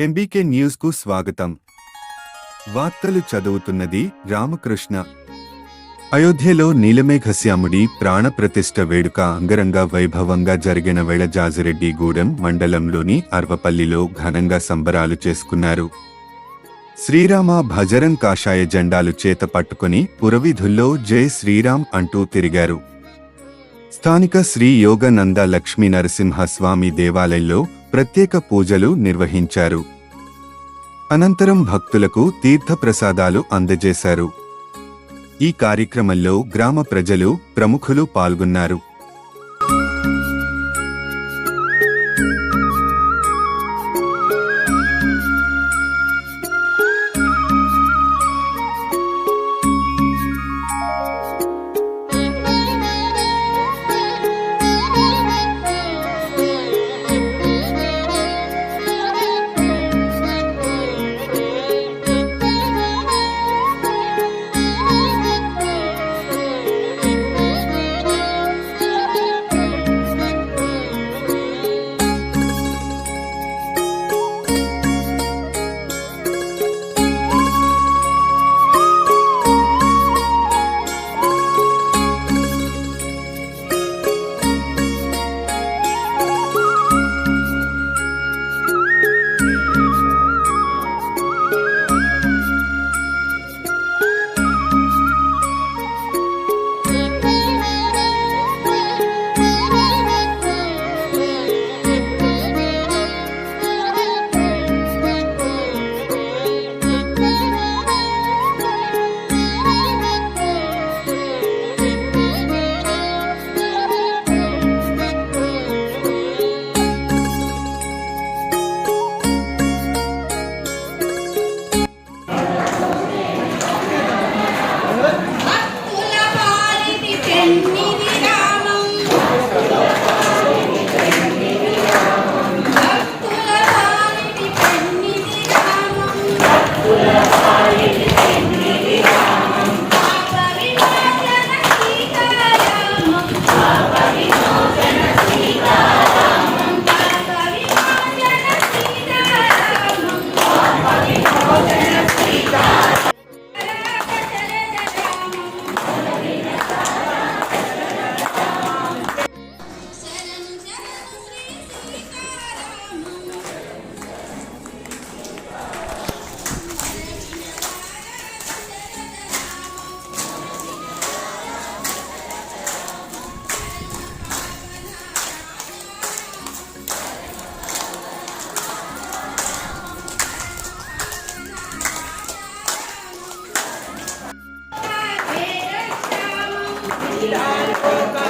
MBK న్యూస్కు స్వాగతం. వార్తలు చదువుతున్నది రామకృష్ణ. అయోధ్యలో నీలమేఘశ్యాముడి ప్రాణప్రతిష్ఠ వేడుక అంగరంగ వైభవంగా జరిగిన వేళ జాజిరెడ్డిగూడెం మండలంలోని అర్వపల్లిలో ఘనంగా సంబరాలు చేసుకున్నారు. శ్రీరామ భజరం కాషాయ జెండాలు చేత పట్టుకుని పురవిధుల్లో జై శ్రీరామ్ అంటూ తిరిగారు. స్థానిక శ్రీ యోగనంద లక్ష్మీ నరసింహస్వామి దేవాలయంలో ప్రత్యేక పూజలు నిర్వహించారు. అనంతరం భక్తులకు తీర్థప్రసాదాలు అందజేశారు. ఈ కార్యక్రమంలో గ్రామ ప్రజలు ప్రముఖులు పాల్గొన్నారు. Lord,